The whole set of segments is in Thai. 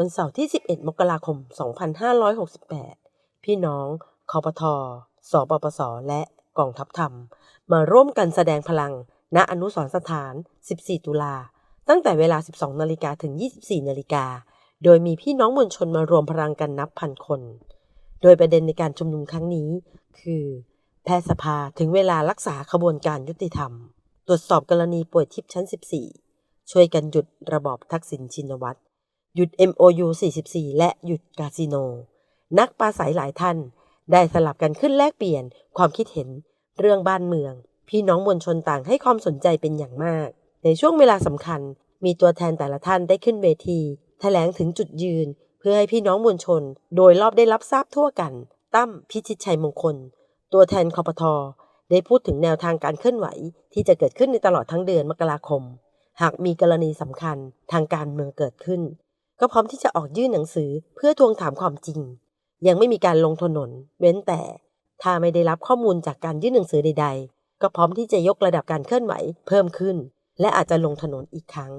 วันเสาร์ที่ 11 มกราคม 2568 พี่น้องคอปทสปปส และกองทัพธรรม มาร่วมกันแสดงพลัง ณ อนุสรสถาน 14 ตุลา ตั้งแต่เวลา 12 นาฬิกาถึง 24 นาฬิกา โดยมีพี่น้องมวลชนมารวมพลังกันนับพันคน โดยประเด็นในการชุมนุมครั้งนี้ คือ แพทยสภาถึงเวลารักษาขบวนการยุติธรรม ตรวจสอบกรณีป่วยทิพย์ชั้น 14 ช่วยกันหยุดระบอบทักษิณชินวัตร หยุด MOU 44 และหยุดคาสิโน นักปราศัยหลายท่าน ได้สลับกันขึ้นแลกเปลี่ยนความคิดเห็นเรื่องบ้านเมือง พี่น้องมวลชนต่างให้ความสนใจเป็นอย่างมาก ในช่วงเวลาสำคัญ มีตัวแทนแต่ละท่านได้ขึ้นเวทีแถลงถึงจุดยืน เพื่อให้พี่น้องมวลชน โดยรอบได้รับทราบทั่วกัน ตั้มพิชิตชัยมงคล ตัวแทนคอปทอได้พูดถึงแนวทางการเคลื่อนไหว ที่จะเกิดขึ้นในตลอดทั้งเดือนมกราคม หากมีกรณีสำคัญทางการเมืองเกิดขึ้น ก็พร้อมที่จะออกยื่นหนังสือเพื่อทวงถามความจริง ยังไม่มีการลงถนน เว้นแต่ ถ้าไม่ได้รับข้อมูลจากการยื่นหนังสือใด ๆ ก็พร้อมที่จะยกระดับการเคลื่อนไหวเพิ่มขึ้น และอาจจะลงถนนอีกครั้ง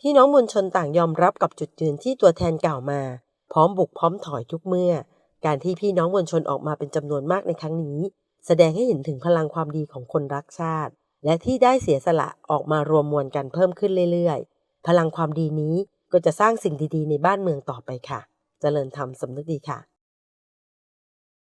พี่น้องมวลชนต่างยอมรับกับจุดยืนที่ตัวแทนกล่าวมา พร้อมบุกพร้อมถอยทุกเมื่อ การที่พี่น้องมวลชนออกมาเป็นจำนวนมากในครั้งนี้ แสดงให้เห็นถึงพลังความดีของคนรักชาติ และที่ได้เสียสละออกมารวมมวลกันเพิ่มขึ้นเรื่อยๆ พลังความดีนี้ ก็จะสร้างสิ่งดีๆ ในบ้านเมืองต่อไปค่ะเจริญธรรมสำนึกดีค่ะ